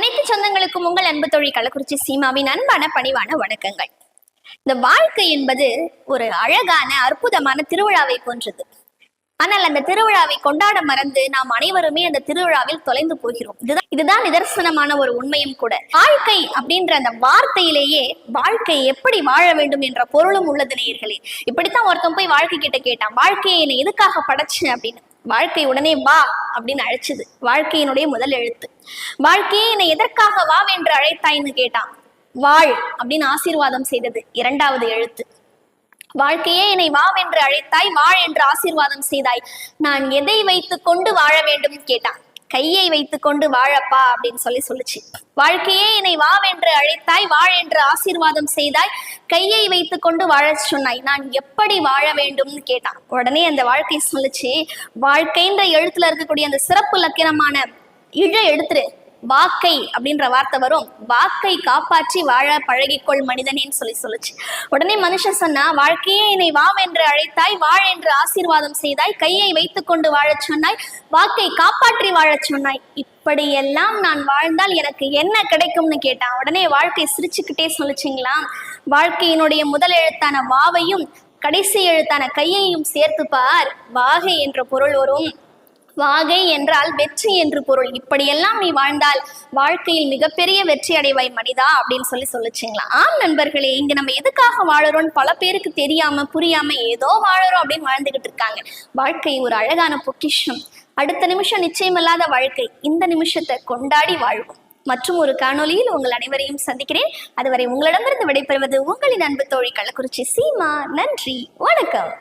அனைத்து சொந்தங்களுக்கும் உங்கள் அன்பு தொழில் கள்ளக்குறிச்சி சீமாவின் அன்பான பணிவான வணக்கங்கள். இந்த வாழ்க்கை என்பது ஒரு அழகான அற்புதமான திருவிழாவை போன்றது. ஆனால் அந்த திருவிழாவை கொண்டாட மறந்து நாம் அனைவருமே அந்த திருவிழாவில் தொலைந்து போகிறோம். இதுதான் இதுதான் நிதர்சனமான ஒரு உண்மையும் கூட. வாழ்க்கை அப்படின்ற அந்த வார்த்தையிலேயே வாழ்க்கை எப்படி வாழ வேண்டும் என்ற பொருளும் உள்ளது நேயர்களே. இப்படித்தான் ஒருத்தன் போய் வாழ்க்கை கிட்ட கேட்டான் வாழ்க்கையை என்னை எதுக்காக படைச்சு? அப்படின்னு. வாழ்க்கை உடனே வா அப்படின்னு அழைச்சது. வாழ்க்கையினுடைய முதல் எழுத்து. வாழ்க்கையே என்னை எதற்காக வா என்று அழைத்தாய்ன்னு கேட்டான். வாழ் அப்படின்னு ஆசீர்வாதம் செய்தது இரண்டாவது எழுத்து. வாழ்க்கையே என்னை வாவென்று அழைத்தாய் வாழ் என்று ஆசீர்வாதம் செய்தாய். நான் எதை வைத்து கொண்டு வாழ வேண்டும்? கேட்டான். கையை வைத்துக்கொண்டு வாழப்பா அப்படின்னு சொல்லி சொல்லுச்சு. வாழ்க்கையே என்னை வாவென்று அழைத்தாய் வாழ் என்று ஆசீர்வாதம் செய்தாய் கையை வைத்துக்கொண்டு வாழ வாழச் சொன்னாய். நான் எப்படி வாழ வேண்டும்னு கேட்டான். உடனே அந்த வாழ்க்கை சொல்லுச்சு வாழ்க்கைன்ற எழுத்துல இருக்கக்கூடிய அந்த சிறப்பு லக்கினமான இழ எழுத்துரு வாக்கை அப்படின்ற வார்த்தை வரும். வாக்கை காப்பாற்றி வாழ பழகிக்கொள் மனிதனேன்னு சொல்லி சொல்லுச்சு. உடனே மனுஷன் சொன்னா வாழ்க்கையே என்னை வாம் என்று அழைத்தாய் வாழ் என்று ஆசீர்வாதம் செய்தாய் கையை வைத்துக்கொண்டு வாழச் சொன்னாய் வாக்கை காப்பாற்றி வாழச் சொன்னாய். இப்படியெல்லாம் நான் வாழ்ந்தால் எனக்கு என்ன கிடைக்கும்னு கேட்டான். உடனே வாழ்க்கை சிரிச்சுக்கிட்டே சொல்லிச்சிங்களா? வாழ்க்கையினுடைய முதல் எழுத்தான வாவையும் கடைசி எழுத்தான கையையும் சேர்த்து பார். வாகை என்ற பொருள் வரும். வாகை என்றால் வெற்றி என்று பொருள். இப்படியெல்லாம் நீ வாழ்ந்தால் வாழ்க்கையில் மிகப்பெரிய வெற்றி அடைவாய் மனிதா அப்படின்னு சொல்லி சொல்லிச்சிங்களா? ஆம் நண்பர்களே இங்க நம்ம எதுக்காக வாழறோம்னு பல பேருக்கு தெரியாம புரியாம ஏதோ வாழறோம் அப்படின்னு வாழ்ந்துகிட்டு இருக்காங்க. வாழ்க்கை ஒரு அழகான பொக்கிஷம். அடுத்த நிமிஷம் நிச்சயமில்லாத வாழ்க்கை. இந்த நிமிஷத்தை கொண்டாடி வாழ்வோம். மற்றும் ஒரு காணொலியில் உங்கள் அனைவரையும் சந்திக்கிறேன். அதுவரை உங்களிடமிருந்து விடைபெறுவது உங்களின் அன்பு தோழி கள்ளக்குறிச்சி சீமா. நன்றி. வணக்கம்.